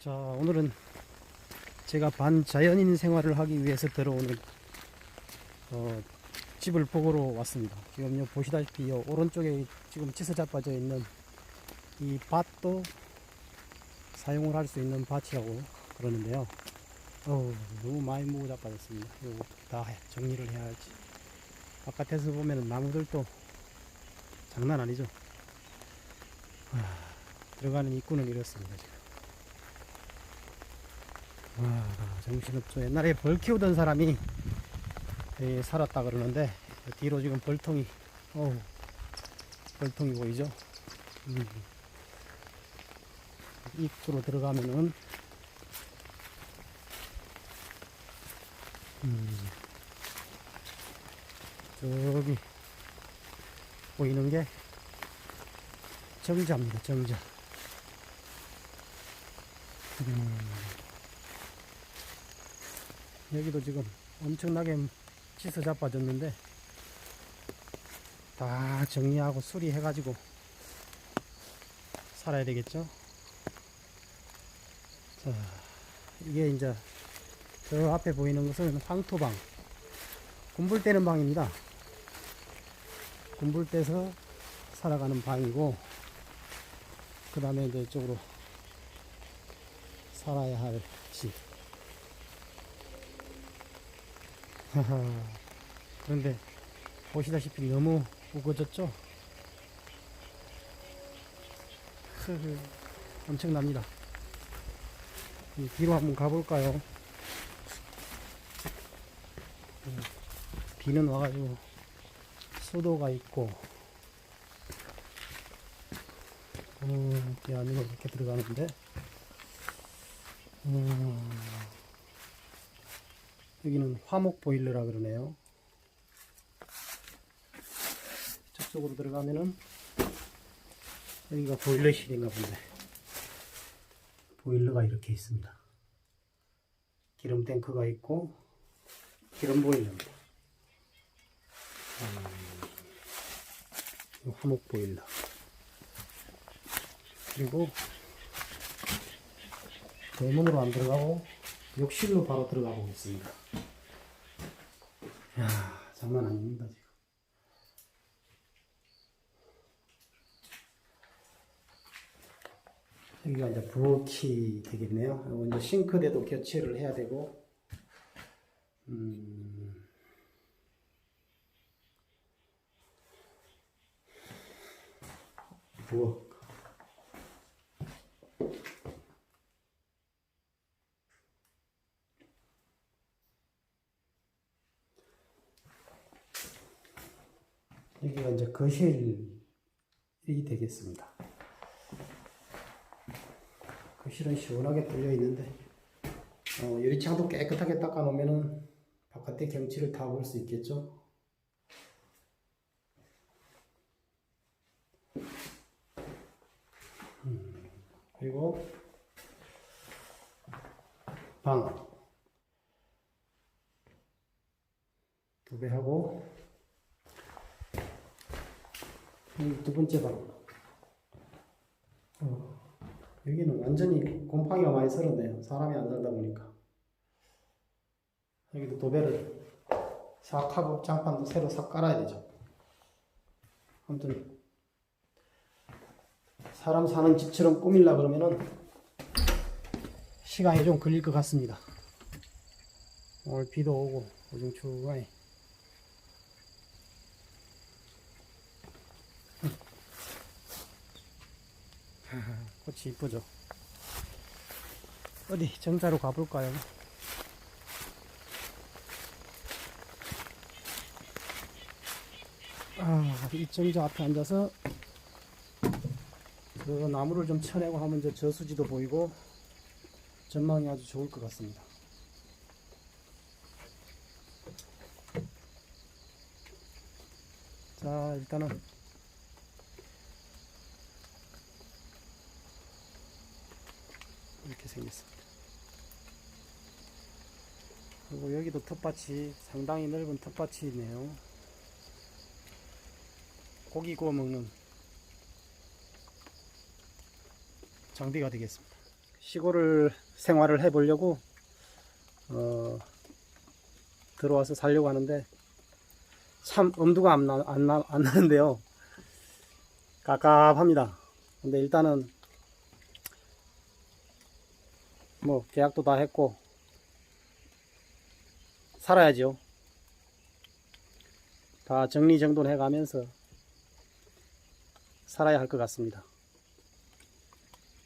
자, 오늘은 제가 반자연인 생활을 하기 위해서 들어오는 어, 집을 보고로 왔습니다. 지금 요 보시다시피 요 오른쪽에 지금 찢어 자빠져 있는 이 밭도 사용을 할 수 있는 밭이라고 그러는데요. 어우, 너무 많이 묵어 자빠졌습니다. 이거 다 해- 정리를 해야 할지. 바깥에서 보면 나무들도 장난 아니죠. 아, 들어가는 입구는 이렇습니다. 지금. 와, 정신없죠. 옛날에 벌 키우던 사람이 예, 살았다 그러는데 뒤로 지금 벌통이 어우 벌통이 보이죠? 음. 입구로 들어가면은 음. 저기 보이는 게 정자입니다. 정자. 음. 여기도 지금 엄청나게 씻어 자빠졌는데 다 정리하고 수리해 가지고 살아야 되겠죠. 자, 이게 이제 저 앞에 보이는 것은 황토방, 군불 떼는 방입니다. 군불 떼서 살아가는 방이고, 그 다음에 이제 이쪽으로 살아야 할 집. 하하. 그런데 보시다시피 너무 우거졌죠? 엄청납니다. 이 뒤로 한번 가볼까요? 음, 비는 와가지고 수도가 있고 음, 이 안으로 이렇게 들어가는데 음, 여기는 화목 보일러라 그러네요. 저쪽으로 들어가면은 여기가 보일러실인가 본데 보일러가 이렇게 있습니다. 기름 탱크가 있고 기름 보일러입니다. 음, 화목 보일러 그리고 대문으로 안 들어가고 욕실로 바로 들어가 보겠습니다. 야 장난 아닙니다 지금. 여기가 이제 부엌이 되겠네요. 그리고 이제 싱크대도 교체를 해야 되고, 음, 부엌. 여기가 이제 거실이 되겠습니다. 거실은 시원하게 뚫려 있는데 어, 유리창도 깨끗하게 닦아 놓으면은 바깥의 경치를 다 볼 수 있겠죠. 음, 그리고 방두배 하고 이 두 번째 방. 어. 여기는 완전히 곰팡이가 많이 슬었네요. 사람이 안 살다 보니까. 여기도 도배를 싹 하고 장판도 새로 싹 깔아야 되죠. 아무튼 사람 사는 집처럼 꾸밀라 그러면은 시간이 좀 걸릴 것 같습니다. 오늘 비도 오고 우중충하니 꽃이 이쁘죠? 어디 정자로 가볼까요? 아, 이 정자 앞에 앉아서 그 나무를 좀 쳐내고 하면 이제 저수지도 보이고 전망이 아주 좋을 것 같습니다. 자, 일단은 이렇게 생겼습니다. 그리고 여기도 텃밭이 상당히 넓은 텃밭이 있네요. 고기 구워 먹는 장비가 되겠습니다. 시골을 생활을 해보려고 어, 들어와서 살려고 하는데 참 엄두가 안, 나, 안, 나, 안 나는데요. 깝깝합니다. 근데 일단은 뭐 계약도 다 했고 살아야죠. 다 정리정돈 해 가면서 살아야 할 것 같습니다.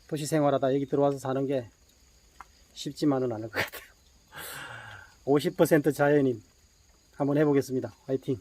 도시 생활하다 여기 들어와서 사는 게 쉽지만은 않을 것 같아요. 50% 자연인 한번 해보겠습니다. 화이팅!